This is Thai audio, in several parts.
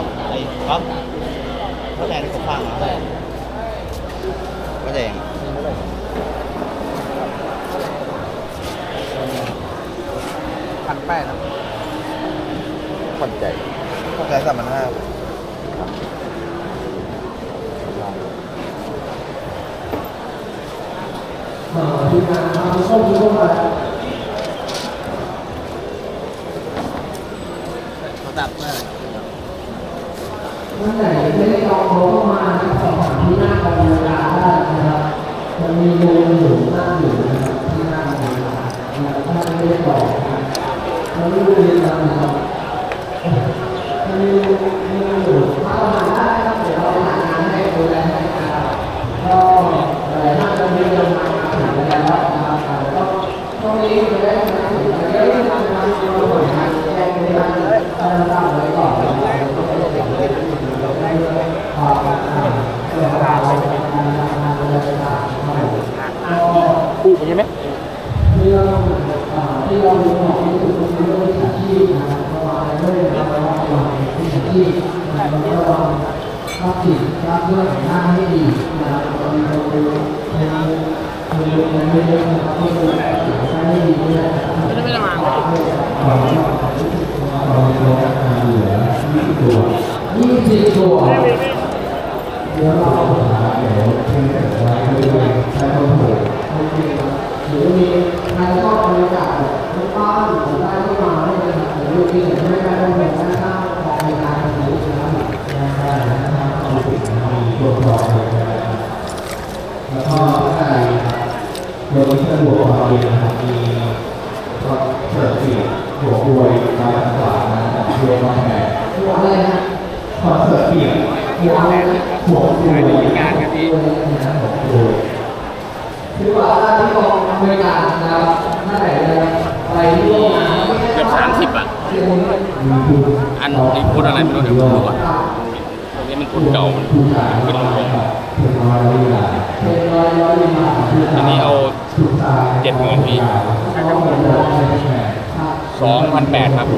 ก๊อฟไอ้ก๊อฟเขาแรงที่ผมฟังเหรอก็แดงพันแปดครับผ่อนใจผ่อนใจสามพันห้า เขาดับเมื่อไหร่ ท่านไหนไม่ได้จองโต๊ะเข้ามานะครับสอบถามที่หน้ากองบริการได้นะครับมันมีโยมอยู่นั่งอยู่นะครับที่หน้ากองบริการนะครับถ้าไม่ได้จองนะครับมันไม่รู้เรียนอะไรนะครับมันมีมีอยู่ถ้าเราหาได้ครับเดี๋ยวเราหางานให้ดูแลให้นะครับก็หลายท่านจะมีกำลังมาถึงแล้วนะครับก็ตรงนี้จะได้ทำถึงเรื่องการทำตัวผลงานแจ้งในการตั้งไว้ก่อนนะ คู่ใช่ไหมเรื่องอ่าที่เราดูของที่สุดก็คือเรื่องอาชีพนะครับระวังอะไรด้วยนะครับระวังระวังที่อาชีพนะครับระวังทรัพย์สินทรัพย์เรื่องของหน้าให้ดีนะครับ เราดูเราดูในในในในเรื่องนะครับที่ดูหน้าให้ดีด้วยนะครับไม่ได้ไม่ได้มายี่สิบตัวเดี๋ยวเราหาเดี๋ยวเช็คไว้ด้วยใช้คนโอเคครับหรือมีใครชอบบรรยากาศแบบบ้านๆผมได้ที่มาให้เลยหรืออยู่ที่ไม่ได้ต้องเป็นด้าข้างของในการทำนี้นะครับได้นะครับเอาไปมีตัวกรองแล้วก็ถ้าใครโดยที่สะดวกของเราเองนะครับมีก็เสิร์ฟสีหัวบวยร้อยกว่านะครับเพื่อมาแข่งหัวอะไรนะคอนเสิร์ตเปียกหัวอะไรหัวบวยงานกันที่หัวบวย คือว่าที่กองอำนวยการนะครับถ้าไหนจะไปที่โรงงาน เกือบสามสิบอะ อันนี้พูดอะไรไม่รู้เดี๋ยวผมดูก่อนตรงนี้มันคุณเก่ามันเป็นลงอันนี้เอาเจ็ดหมื่นพี่สองพันแปดครับ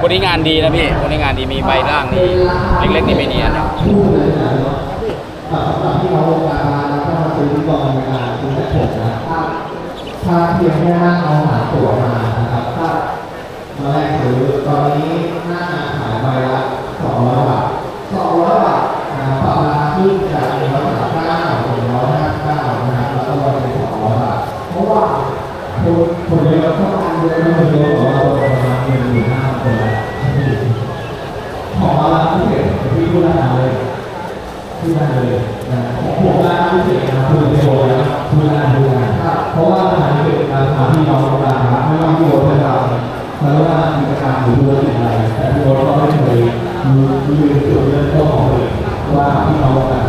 คนนี้งานดีนะพี่คนนี้งานดีมีใบร่างนี่เล็กๆนี่ไม่เนียนนะ ซื้อที่กองอำนวยการซื้อแพ็กเกจนะครับถ้าเพียงแค่นั่งเอาหาตั๋วมานะครับถ้ามาแรกซื้อตอนนี้หน้างาขายใบละ200บาท200บาทนะครับปรับราคาขึ้นจาก139ถึง159นะครับแล้วก็วันเป็น200บาทเพราะว่าคนคนเยอะต้องการเยอะม่คนเยอะของเราประมาณ15,000คนแล้วของเราพิเศษที่พูดราคาเลยที่ได้เลย รู้รู้จุดเริ่มต้นของเองว่าที่เราต้องการ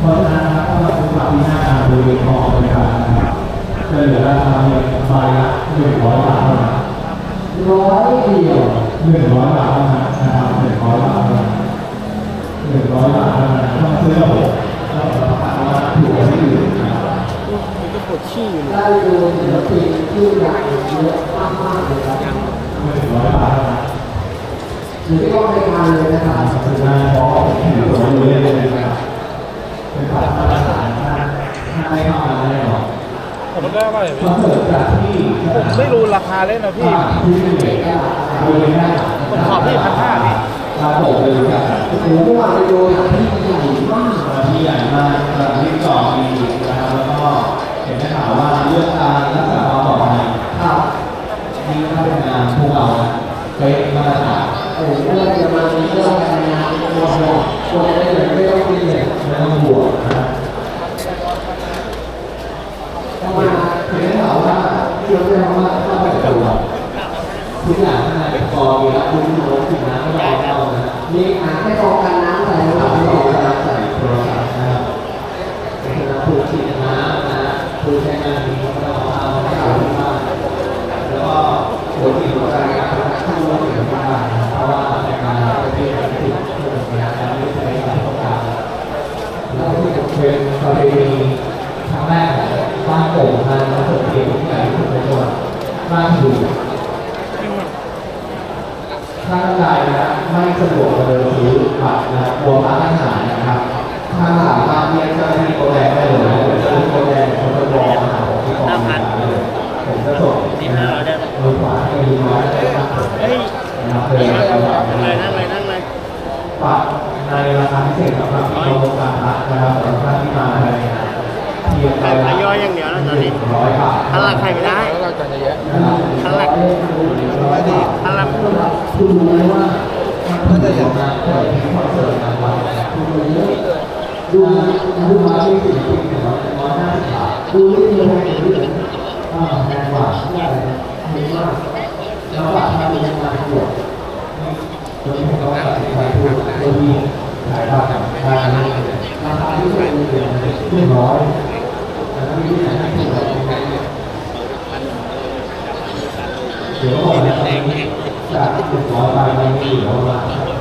เพราะฉะนั้นครับถ้าเราเป็นปรับที่หน้าการบริเวณของบริการจะเหลือราคาเพียงใบละหนึ่งร้อยบาทเท่านั้นร้อยเดียวหนึ่งร้อยบาทเท่านั้นนะครับหนึ่งร้อยบาทเท่านั้นหนึ่งร้อยบาทเท่านั้นต้องซื้อระบบแล้วก็ประกาศว่าถูกที่อยู่ได้ดูศิลปินที่อยากเยอะมากๆเลยครับหนึ่งร้อยบาท เท่านั้อที่ก็ไปทานเลยนะครับถึงงานขอที่อยู่ตรงนี้เลยนะครับเป็นผ่านมาตรฐานนะถ้าไม่เข้ามาแน่นอผมก็ว่าอย่างนี้ผมไม่รู้ราคาเลยนะพี่ผมขอพี่พันห้าพี่ครับผมเลยครับโอ้โหเมื่อวานไปดูอย่างที่ใหญ่มากที่ใหญ่มากที่ต่อมีนะครับแล้วก็เห็นได้ข่าวว่าเรื่องการรักษาความปลอดภัยครับนี่ถ้าเป็นงานพวกเรานะเป็นมาตรฐานโอ้โหเรื่องจะมาเรื่องการงานตัวเราตัวได้เลยไม่ต้องกินเลยไม่ต้องบวกนะครับเข้ามาเห็นได้ข่าวว่าเรื่องเรื่องว่าเข้าไปตัวทุกอย่างข้างในเป็น กองอยู่แล้วคุณโน้ตถึงน้ำก็ได้แล้วนะมีอ่านแค่กองกันน้ำใส่หรือเปล่าไม่กองกันน้ำใส่โทรศัพท์นะครับเราผูกฉีดน้ำนะผูกใช้งานนี้เราเอาให้เราที่บ้านแล้วก็หัวฉีดหัวใจการขั้นรถถึงบ้านเพราะว่าในการประเทศเราติดเครื่องานแล้วไม่ใช่การต้องการแล้วที่เป็นประเพณีครั้งแรกบ้านโป่งงานมาเปิดเพลงที่ใหญ่ที่สุดในจังหวัดบ้านดูถ้าท่านใดนะ ไม่ สะดวกจะเดินซื้อบัตรนะครับรวมร้านอาหารนะครับถ้าสามารถเรียเจ้าหน้าที่โปรแกรมได้เลยเดี๋ยวเจ้าหน้าที่โปรแกรมเขาจะบอกมาหาผมที่กองบริการเลยผมจะส่งนี่ห้าร้อยได้ไหมมือขวาให้ดีน้อยนะครับเฮ้ยนะครับเลยนั่งเลยนั่งเลยนั่งเลยฝากในราคาพิเศษสำหรับโรงการรัฐนะครับสำหรับท่านที่มาในงานเพียงแต่ย่อยอย่างเดียวแล้วตอนนี้ร้อยบาททันหลักใครไม่ได้นะครับทันหลักร้อยบาททันหลักคุณรู้ไหมว่า ก็จะอย่างงาเปิดคอนเสิร์ตงานวันดูดูมาที่สิบปีถึงร้อยร้อยห้าสิบบาทดูนี่เดียวแพงกว่านี้อ่าแพงกว่าที่อะไรนะแพงมากแล้วบาถ้ามีงานบวชจนผมต้องตัดสินใจพูดโดยมีขายราคาราคาราคาที่สูงหนึ่งร้อยแต่ถ้ามีที่ไหนที่ถูกกว่านี้เดี๋ยวก่อนนะจากหนึ่งร้อยไปมันมีอยู่ประมากสิบไปเมื่อวานเมื่อวานขายไปส่วนเราคือที่ของเราหลายอ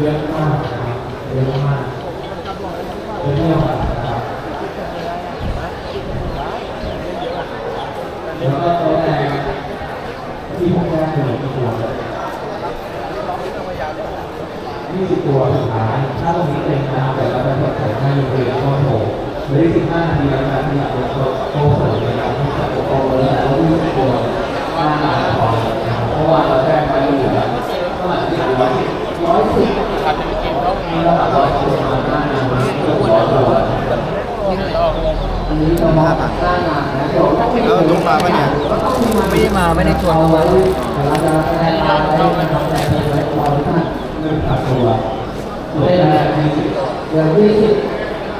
เยอะมากนะครับเยอะมากเยอะมาก ไม่ได้มาไม่ได้ชวนเขามาเราจะแทนลายไว้นะครับแต่เข้าเงินผัดตัวอย่างที่สิบ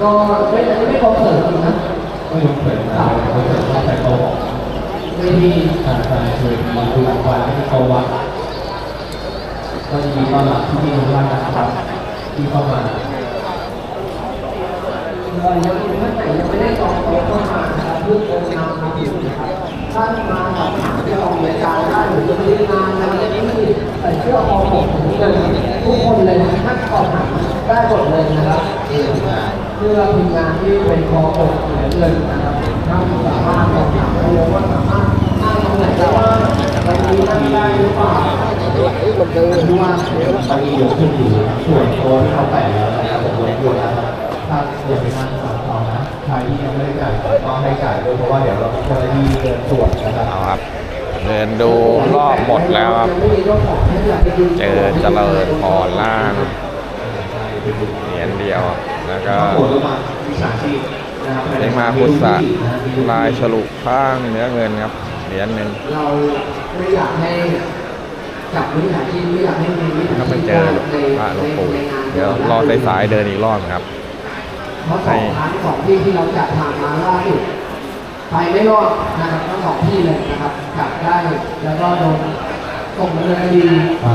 ก็ไม่ไม่คอนเสิร์ตจริงนะไม่ยกเปิดมาเลยเขาจะเข้าไปโต๊ะไม่มีการการเคยมาดูวันที่เขาวัดก็ยินดีต้อนรับที่นี่ทุกท่านนะครับที่เข้ามาเรายังไม่ไหนยังไม่ได้จองโต๊ะเข้ามานะครับเพื่อโอนนำมาอยู่นะครับ ถ้ามาสอบถามที่กองบริการได้หรือจะมีงานอะไรที่ใส่เสื้อคอปกเหมือนกันทุกคนเลยนะถ้าสอบถามได้หมดเลยนะครับเพื่อทีมงานที่เป็นคอปกเหมือเลยนะครับถ้าสามารถสอบถามได้เลยว่าสามารถนั่งตรงไหนได้บ้างไปนี้นั่งได้หรือเปล่ามันเดินว่าตอนนี้ยกขึ้นอยู่ส่วนต๊ะที่เขาแปะแล้วนะครับผมยกอยู่แล้วรั ต้องให้จ่ายด้วยเพราะว่าเดี๋ยวเราจะได้เดินตรวจนะครับเอาครับ เดินดูรอบหมดแล้วครับ เจอเจริญพรล่างเหรียญเดียวแล้วก็ผลมาวิชาชีพนะครับเล็กมาพุทธะลายฉลุข้างเนื้อเงินครับเหรียญหนึ่งเราไม่อยากให้จับวิชาชีพไม่อยากให้มีวิชาก็ไปชีพเจอพระหลวงปู่เดี๋ยวรอสายๆเดินอีกรอบครับ เพราะสองครั้งสองที่ที่เราจัดทางมาล่าสุดไปไม่รอดนะครับทั้งสองที่เลยนะครับจับได้แล้วก็โดนส่งดำเนินคดีไป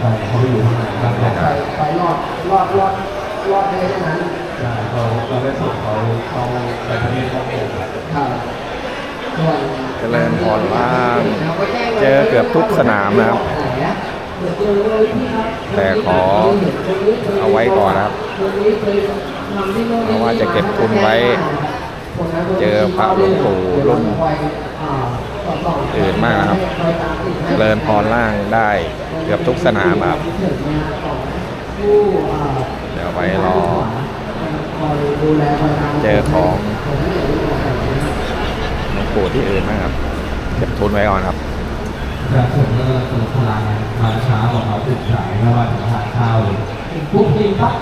ไปเขาไปอยู่ข้างในครับไปไปรอดรอดรอดรอดได้แค่นั้นเราเราได้ส่งเขาเขาไปประเทศฮ่องกงครับส่วนเจริญพรล่างเจอเกือบทุกสนามนะครับ แต่ขอเอาไว้ก่อนนะครับ เพราะว่าจะเก็บทุนไว้เจอพระหลวงปู่รุ่นอื่นมากนะครับเจริญพรล่างได้เกือบทุกสนามครับเดี๋ยวไว้รอ เจอของหลวงปู่ที่อื่นมากครับเก็บทุนไว้ก่อนครับจากส่วนเมื่อส่วนพลังมาเช้าของเขาตื่นสายไม่ว่าจะทานข้าวเลยทุกทีมครับ